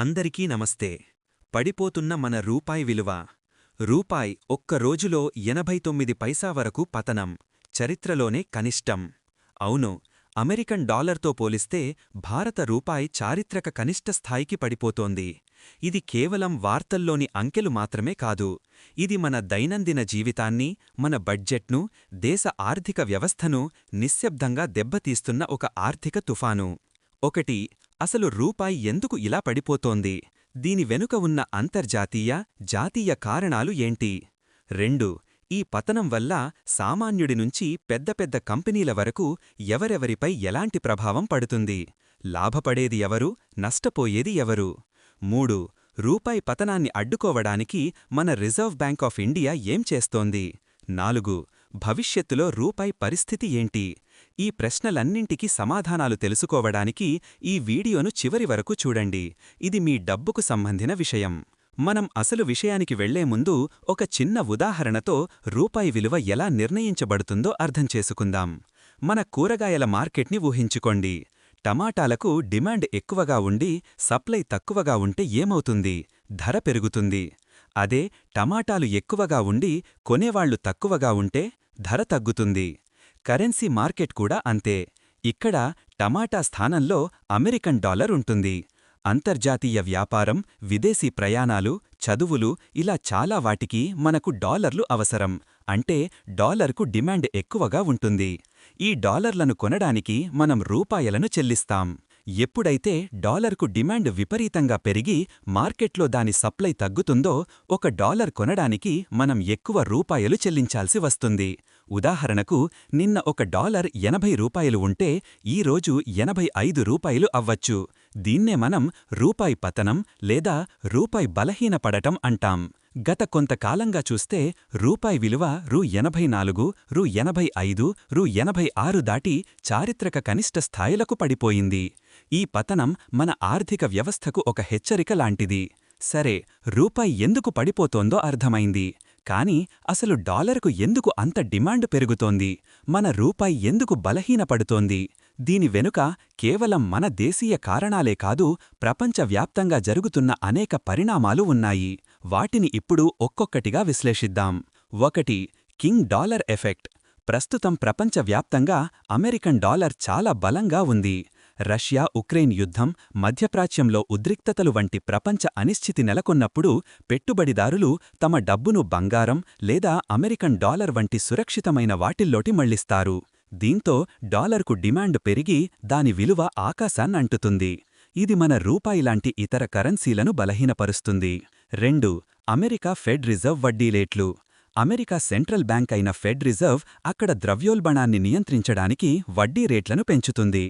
అందరికీ నమస్తే. పడిపోతున్న మన రూపాయి విలువ. రూపాయి ఒక్క రోజులో ఎనభై తొమ్మిది పైసా వరకు పతనం. చరిత్రలోనే కనిష్టం. అవును అమెరికన్ డాలర్తో పోలిస్తే భారత రూపాయి చారిత్రక కనిష్ట స్థాయికి పడిపోతోంది. ఇది కేవలం వార్తల్లోని అంకెలు మాత్రమే కాదు. ఇది మన దైనందిన జీవితాన్ని మన బడ్జెట్ను దేశ ఆర్థిక వ్యవస్థను నిశ్శబ్దంగా దెబ్బతీస్తున్న ఒక ఆర్థిక తుఫాను. ఒకటి అసలు రూపాయి ఎందుకు ఇలా పడిపోతోంది? దీని వెనుక ఉన్న అంతర్జాతీయ జాతీయ కారణాలు ఏంటి? రెండు ఈ పతనం వల్ల సామాన్యుడి నుంచి పెద్ద పెద్ద కంపెనీల వరకు ఎవరెవరిపై ఎలాంటి ప్రభావం పడుతుంది? లాభపడేది ఎవరు? నష్టపోయేది ఎవరు? మూడు రూపాయి పతనాన్ని అడ్డుకోవడానికి మన రిజర్వ్ బ్యాంక్ ఆఫ్ ఇండియా ఏం చేస్తోంది? నాలుగు భవిష్యత్తులో రూపాయి పరిస్థితి ఏంటి? ఈ ప్రశ్నలన్నింటికీ సమాధానాలు తెలుసుకోవడానికి ఈ వీడియోను చివరి వరకు చూడండి. ఇది మీ డబ్బుకు సంబంధిన విషయం. మనం అసలు విషయానికి వెళ్ళే ముందు ఒక చిన్న ఉదాహరణతో రూపాయి విలువ ఎలా నిర్ణయించబడుతుందో అర్థం చేసుకుందాం. మన కూరగాయల మార్కెట్ని ఊహించుకోండి. టమాటాలకు డిమాండ్ ఎక్కువగా ఉండి సప్లై తక్కువగా ఉంటే ఏమవుతుంది? ధర పెరుగుతుంది. అదే టమాటాలు ఎక్కువగా ఉండి కొనేవాళ్ళు తక్కువగా ఉంటే ధర తగ్గుతుంది. కరెన్సీ మార్కెట్ కూడా అంతే. ఇక్కడ టమాటా స్థానంలో అమెరికన్ డాలర్ ఉంటుంది. అంతర్జాతీయ వ్యాపారం విదేశీ ప్రయాణాలు చదువులు ఇలా చాలా వాటికి మనకు డాలర్లు అవసరం. అంటే డాలర్కు డిమాండ్ ఎక్కువగా ఉంటుంది. ఈ డాలర్లను కొనడానికి మనం రూపాయలను చెల్లిస్తాం. ఎప్పుడైతే డాలర్కు డిమాండ్ విపరీతంగా పెరిగి మార్కెట్లో దాని సప్లై తగ్గుతుందో ఒక డాలర్ కొనడానికి మనం ఎక్కువ రూపాయలు చెల్లించాల్సి వస్తుంది. ఉదాహరణకు నిన్న ఒక డాలర్ ఎనభై రూపాయలు ఉంటే ఈరోజు ఎనభై ఐదు రూపాయలు అవ్వచ్చు. దీన్నే మనం రూపాయి పతనం లేదా రూపాయి బలహీనపడటం అంటాం. గత కొంతకాలంగా చూస్తే రూపాయి విలువ రూ ఎనభై నాలుగు రూ ఎనభై ఐదు రూ ఎనభై ఆరు దాటి చారిత్రక కనిష్ట స్థాయిలకు పడిపోయింది. ఈ పతనం మన ఆర్థిక వ్యవస్థకు ఒక హెచ్చరిక లాంటిది. సరే రూపాయి ఎందుకు పడిపోతోందో అర్థమైంది. కానీ అసలు డాలర్కు ఎందుకు అంత డిమాండ్ పెరుగుతోంది? మన రూపాయి ఎందుకు బలహీనపడుతోంది? దీని వెనుక కేవలం మన దేశీయ కారణాలే కాదు ప్రపంచవ్యాప్తంగా జరుగుతున్న అనేక పరిణామాలు ఉన్నాయి. వాటిని ఇప్పుడు ఒక్కొక్కటిగా విశ్లేషిద్దాం. ఒకటి కింగ్ డాలర్ ఎఫెక్ట్. ప్రస్తుతం ప్రపంచవ్యాప్తంగా అమెరికన్ డాలర్ చాలా బలంగా ఉంది. రష్యా ఉక్రెయిన్ యుద్ధం మధ్యప్రాచ్యంలో ఉద్రిక్తతలు వంటి ప్రపంచ అనిశ్చితి నెలకొన్నప్పుడు పెట్టుబడిదారులు తమ డబ్బును బంగారం లేదా అమెరికన్ డాలర్ వంటి సురక్షితమైన వాటిల్లోటి మళ్ళిస్తారు. దీంతో డాలర్కు డిమాండ్ పెరిగి దాని విలువ ఆకాశాన్నంటుతుంది ఇది మన రూపాయిలాంటి ఇతర కరెన్సీలను బలహీనపరుస్తుంది. రెండు అమెరికా ఫెడ్ రిజర్వ్ వడ్డీరేట్లు అమెరికా సెంట్రల్ బ్యాంక్ అయిన ఫెడ్ రిజర్వ్ అక్కడ ద్రవ్యోల్బణాన్ని నియంత్రించడానికి వడ్డీ రేట్లను పెంచుతుంది.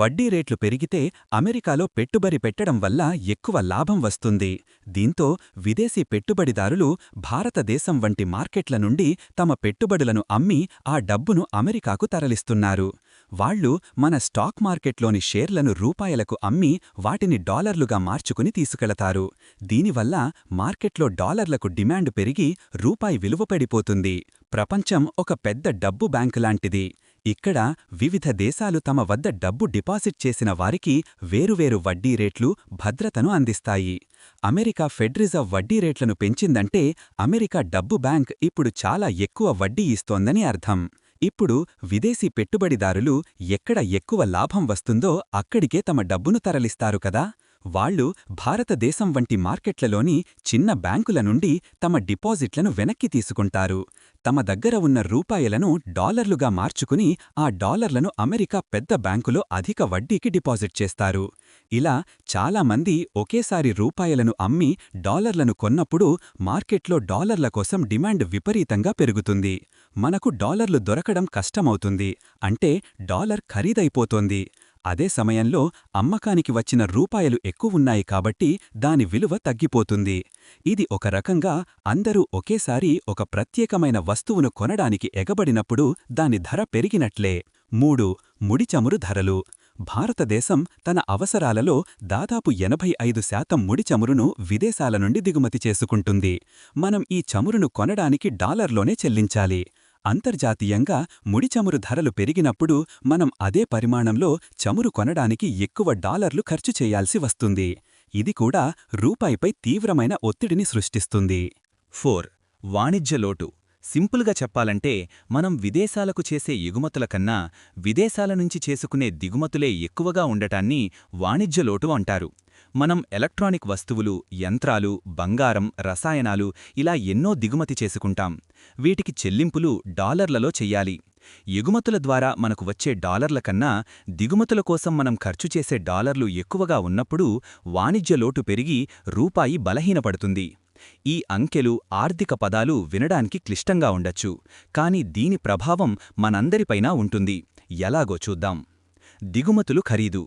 వడ్డీ రేట్లు పెరిగితే అమెరికాలో పెట్టుబడి పెట్టడం వల్ల ఎక్కువ లాభం వస్తుంది. దీంతో విదేశీ పెట్టుబడిదారులు భారతదేశం వంటి మార్కెట్ల నుండి తమ పెట్టుబడులను అమ్మి ఆ డబ్బును అమెరికాకు తరలిస్తున్నారు. వాళ్ళు మన స్టాక్ మార్కెట్లోని షేర్లను రూపాయలకు అమ్మి వాటిని డాలర్లుగా మార్చుకుని తీసుకెళతారు. దీనివల్ల మార్కెట్లో డాలర్లకు డిమాండ్ పెరిగి రూపాయి విలువ పడిపోతుంది. ప్రపంచం ఒక పెద్ద డబ్బు బ్యాంకు లాంటిది. ఇక్కడ వివిధ దేశాలు తమ వద్ద డబ్బు డిపాజిట్ చేసిన వారికి వేరువేరు వడ్డీ రేట్లు భద్రతను అందిస్తాయి. అమెరికా ఫెడ్రిజర్వ్ వడ్డీ రేట్లను పెంచిందంటే అమెరికా డబ్బు బ్యాంక్ ఇప్పుడు చాలా ఎక్కువ వడ్డీ ఇస్తోందని అర్థం. ఇప్పుడు విదేశీ పెట్టుబడిదారులు ఎక్కడ ఎక్కువ లాభం వస్తుందో అక్కడికే తమ డబ్బును తరలిస్తారు కదా? వాళ్ళు భారతదేశం వంటి మార్కెట్లలోని చిన్న బ్యాంకుల నుండి తమ డిపాజిట్లను వెనక్కి తీసుకుంటారు. తమ దగ్గర ఉన్న రూపాయలను డాలర్లుగా మార్చుకుని ఆ డాలర్లను అమెరికా పెద్ద బ్యాంకులో అధిక వడ్డీకి డిపాజిట్ చేస్తారు. ఇలా చాలామంది ఒకేసారి రూపాయలను అమ్మి డాలర్లను కొన్నప్పుడు మార్కెట్లో డాలర్ల కోసం డిమాండ్ విపరీతంగా పెరుగుతుంది. మనకు డాలర్లు దొరకడం కష్టమవుతుంది. అంటే డాలర్ ఖరీదైపోతోంది. అదే సమయంలో అమ్మకానికి వచ్చిన రూపాయలు ఎక్కువున్నాయి కాబట్టి దాని విలువ తగ్గిపోతుంది. ఇది ఒక రకంగా అందరూ ఒకేసారి ఒక ప్రత్యేకమైన వస్తువును కొనడానికి ఎగబడినప్పుడు దాని ధర పెరిగినట్లే. మూడు ముడిచమురు ధరలు. భారతదేశం తన అవసరాలలో దాదాపు ఎనభై ఐదు శాతం ముడి చమురును విదేశాల నుండి దిగుమతి చేసుకుంటుంది. మనం ఈ చమురును కొనడానికి డాలర్లోనే చెల్లించాలి. అంతర్జాతీయంగా ముడి చమురు ధరలు పెరిగినప్పుడు మనం అదే పరిమాణంలో చమురు కొనడానికి ఎక్కువ డాలర్లు ఖర్చు చేయాల్సి వస్తుంది. ఇది కూడా రూపాయిపై తీవ్రమైన ఒత్తిడిని సృష్టిస్తుంది. ఫోర్. వాణిజ్య లోటు. సింపుల్గా చెప్పాలంటే మనం విదేశాలకు చేసే ఎగుమతుల కన్నా విదేశాల నుంచి చేసుకునే దిగుమతులే ఎక్కువగా ఉండటాన్ని వాణిజ్య లోటు అంటారు. మనం ఎలక్ట్రానిక్ వస్తువులు యంత్రాలు బంగారం రసాయనాలు ఇలా ఎన్నో దిగుమతి చేసుకుంటాం. వీటికి చెల్లింపులు డాలర్లలో చెయ్యాలి. ఎగుమతుల ద్వారా మనకు వచ్చే డాలర్ల కన్నా దిగుమతుల కోసం మనం ఖర్చు చేసే డాలర్లు ఎక్కువగా ఉన్నప్పుడు వాణిజ్య లోటు పెరిగి రూపాయి బలహీనపడుతుంది. ఈ అంకెలు ఆర్థిక పదాలు వినడానికి క్లిష్టంగా ఉండొచ్చు. కాని దీని ప్రభావం మనందరిపైనా ఉంటుంది. ఎలాగో చూద్దాం. దిగుమతులు ఖరీదు.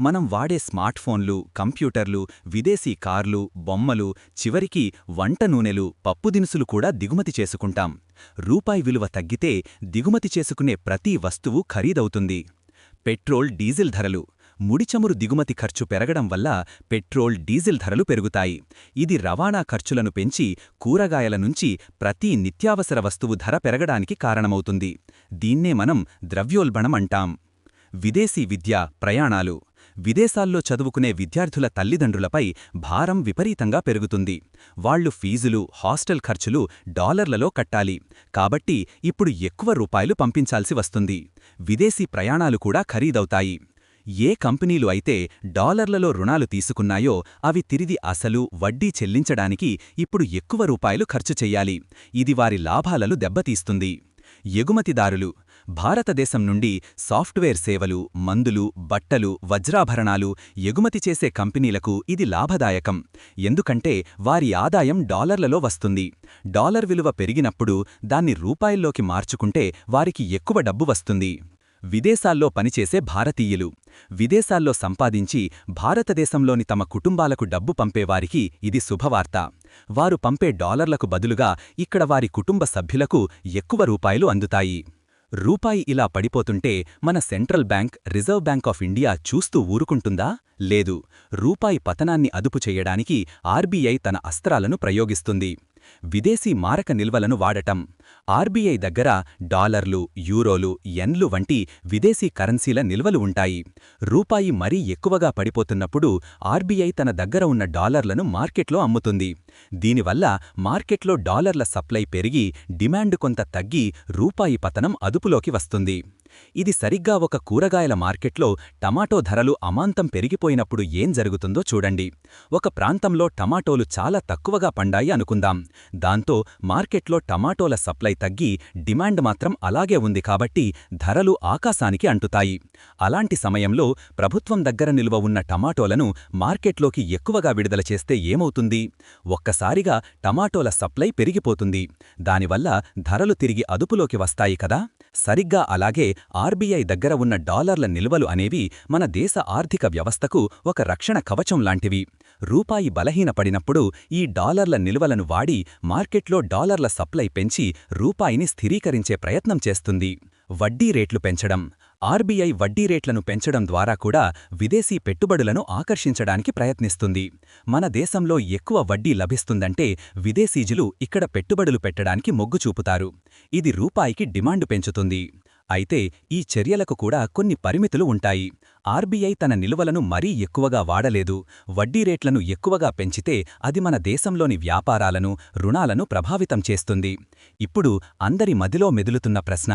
మనం వాడే స్మార్ట్ఫోన్లు కంప్యూటర్లు విదేశీ కార్లు బొమ్మలు చివరికి వంట నూనెలు పప్పుదినుసులు కూడా దిగుమతి చేసుకుంటాం. రూపాయి విలువ తగ్గితే దిగుమతి చేసుకునే ప్రతి వస్తువు ఖరీదవుతుంది. పెట్రోల్ డీజిల్ ధరలు. ముడిచమురు దిగుమతి ఖర్చు పెరగడం వల్ల పెట్రోల్ డీజిల్ ధరలు పెరుగుతాయి. ఇది రవాణా ఖర్చులను పెంచి కూరగాయల నుంచి ప్రతి నిత్యావసర వస్తువు ధర పెరగడానికి కారణమవుతుంది. దీన్నే మనం ద్రవ్యోల్బణం అంటాం. విదేశీ విద్య ప్రయాణాలు. విదేశాల్లో చదువుకునే విద్యార్థుల తల్లిదండ్రులపై భారం విపరీతంగా పెరుగుతుంది. వాళ్ళు ఫీజులు హాస్టల్ ఖర్చులు డాలర్లలో కట్టాలి. కాబట్టి ఇప్పుడు ఎక్కువ రూపాయలు పంపించాల్సి వస్తుంది. విదేశీ ప్రయాణాలు కూడా ఖరీదవుతాయి. ఏ కంపెనీలు అయితే డాలర్లలో రుణాలు తీసుకున్నాయో అవి తిరిగి అసలు వడ్డీ చెల్లించడానికి ఇప్పుడు ఎక్కువ రూపాయలు ఖర్చు చెయ్యాలి ఇది వారి లాభాలను దెబ్బతీస్తుంది. ఎగుమతిదారులు భారతదేశం నుండి సాఫ్ట్వేర్ సేవలు మందులు బట్టలు వజ్రాభరణాలు ఎగుమతి చేసే కంపెనీలకు ఇది లాభదాయకం. ఎందుకంటే వారి ఆదాయం డాలర్లలో వస్తుంది. డాలర్ విలువ పెరిగినప్పుడు దాన్ని రూపాయల్లోకి మార్చుకుంటే వారికి ఎక్కువ డబ్బు వస్తుంది. విదేశాల్లో పనిచేసే భారతీయులు. విదేశాల్లో సంపాదించి భారతదేశంలోని తమ కుటుంబాలకు డబ్బు పంపేవారికి ఇది శుభవార్త. వారు పంపే డాలర్లకు బదులుగా ఇక్కడ వారి కుటుంబ సభ్యులకు ఎక్కువ రూపాయలు అందుతాయి. రూపాయి ఇలా పడిపోతుంటే మన central bank reserve bank of India చూస్తూ ఊరుకుంటుందా? లేదు. రూపాయి పతనాన్ని అదుపు చేయడానికి ఆర్బీఐ తన అస్త్రాలను ప్రయోగిస్తుంది. విదేశీ మారక నిల్వలను వాడటం. ఆర్బీఐ దగ్గర డాలర్లు యూరోలు ఎన్లు వంటి విదేశీ కరెన్సీల నిల్వలు ఉంటాయి. రూపాయి మరీ ఎక్కువగా పడిపోతున్నప్పుడు ఆర్బీఐ తన దగ్గర ఉన్న డాలర్లను మార్కెట్లో అమ్ముతుంది. దీనివల్ల మార్కెట్లో డాలర్ల సప్లై పెరిగి డిమాండ్ కొంత తగ్గి రూపాయి పతనం అదుపులోకి వస్తుంది. ఇది సరిగ్గా ఒక కూరగాయల మార్కెట్లో టమాటో ధరలు అమాంతం పెరిగిపోయినప్పుడు ఏం జరుగుతుందో చూడండి. ఒక ప్రాంతంలో టమాటోలు చాలా తక్కువగా పండాయి అనుకుందాం. దాంతో మార్కెట్లో టమాటోల సప్లై తగ్గి డిమాండ్ మాత్రం అలాగే ఉంది కాబట్టి ధరలు ఆకాశానికి అంటుతాయి. అలాంటి సమయంలో ప్రభుత్వం దగ్గర నిల్వ ఉన్న టమాటోలను మార్కెట్లోకి ఎక్కువగా విడుదల చేస్తే ఏమవుతుంది? ఒక్కసారిగా టమాటోల సప్లై పెరిగిపోతుంది. దానివల్ల ధరలు తిరిగి అదుపులోకి వస్తాయి కదా? సరిగ్గా అలాగే ఆర్బీఐ దగ్గర ఉన్న డాలర్ల నిల్వలు అనేవి మన దేశ ఆర్థిక వ్యవస్థకు ఒక రక్షణ కవచం లాంటివి. రూపాయి బలహీనపడినప్పుడు ఈ డాలర్ల నిల్వలను వాడి మార్కెట్లో డాలర్ల సప్లై పెంచి రూపాయిని స్థిరీకరించే ప్రయత్నం చేస్తుంది. వడ్డీ రేట్లు పెంచడం ఆర్బీఐ వడ్డీ రేట్లను పెంచడం ద్వారా కూడా విదేశీ పెట్టుబడులను ఆకర్షించడానికి ప్రయత్నిస్తుంది. మన దేశంలో ఎక్కువ వడ్డీ లభిస్తుందంటే విదేశీజులు ఇక్కడ పెట్టుబడులు పెట్టడానికి మొగ్గు చూపుతారు. ఇది రూపాయికి డిమాండు పెంచుతుంది. అయితే ఈ చర్యలకు కూడా కొన్ని పరిమితులు ఉంటాయి. ఆర్బీఐ తన నిలువలను మరీ ఎక్కువగా వాడలేదు వడ్డీ రేట్లను ఎక్కువగా పెంచితే అది మన దేశంలోని వ్యాపారాలను రుణాలను ప్రభావితం చేస్తుంది. ఇప్పుడు అందరి మదిలో మెదులుతున్న ప్రశ్న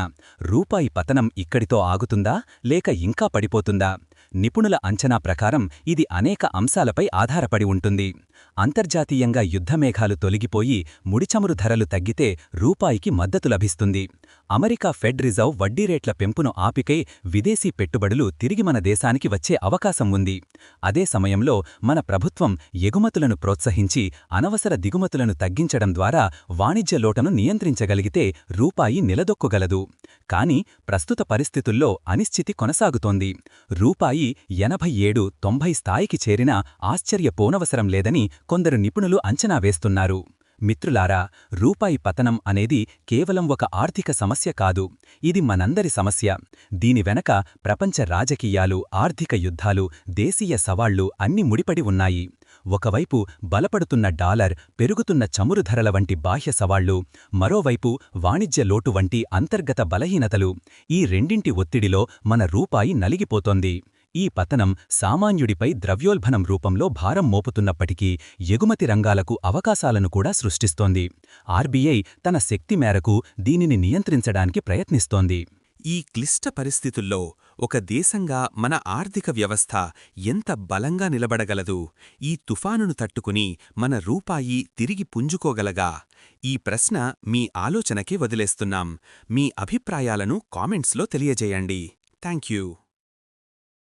రూపాయి పతనం ఇక్కడితో ఆగుతుందా లేక ఇంకా పడిపోతుందా? నిపుణుల అంచనా ప్రకారం ఇది అనేక అంశాలపై ఆధారపడి ఉంటుంది. అంతర్జాతీయంగా యుద్ధమేఘాలు తొలగిపోయి ముడిచమురు ధరలు తగ్గితే రూపాయికి మద్దతు లభిస్తుంది. అమెరికా ఫెడ్ రిజర్వ్ వడ్డీ రేట్ల పెంపును ఆపికై విదేశీ పెట్టుబడులు తిరిగి మన దేశానికి వచ్చే అవకాశం ఉంది. అదే సమయంలో మన ప్రభుత్వం ఎగుమతులను ప్రోత్సహించి అనవసర దిగుమతులను తగ్గించడం ద్వారా వాణిజ్య లోటను నియంత్రించగలిగితే రూపాయి నిలదొక్కుగలదు. కాని ప్రస్తుత పరిస్థితుల్లో అనిశ్చితి కొనసాగుతోంది. రూపాయి ఎనభై ఏడు తొంభై స్థాయికి చేరినా ఆశ్చర్యపోనవసరం లేదని కొందరు నిపుణులు అంచనా వేస్తున్నారు. మిత్రులారా రూపాయి పతనం అనేది కేవలం ఒక ఆర్థిక సమస్య కాదు ఇది మనందరి సమస్య. దీని వెనక ప్రపంచ రాజకీయాలు ఆర్థిక యుద్ధాలు దేశీయ సవాళ్ళు అన్ని ముడిపడి ఉన్నాయి. ఒకవైపు బలపడుతున్న డాలర్ పెరుగుతున్న చమురు ధరల వంటి బాహ్య సవాళ్ళు మరోవైపు వాణిజ్య లోటు వంటి అంతర్గత బలహీనతలు. ఈ రెండింటి ఒత్తిడిలో మన రూపాయి నలిగిపోతోంది. ఈ పతనం సామాన్యుడిపై ద్రవ్యోల్బణం రూపంలో భారం మోపుతున్నప్పటికీ ఎగుమతి రంగాలకు అవకాశాలను కూడా సృష్టిస్తోంది. ఆర్బీఐ తన శక్తి మేరకు దీనిని నియంత్రించడానికి ప్రయత్నిస్తోంది. ఈ క్లిష్ట పరిస్థితుల్లో ఒక దేశంగా మన ఆర్థిక వ్యవస్థ ఎంత బలంగా నిలబడగలదు? ఈ తుఫానును తట్టుకుని మన రూపాయి తిరిగి పుంజుకోగలగా? ఈ ప్రశ్న మీ ఆలోచనకి వదిలేస్తున్నాం. మీ అభిప్రాయాలను కామెంట్స్లో తెలియజేయండి. Thank you.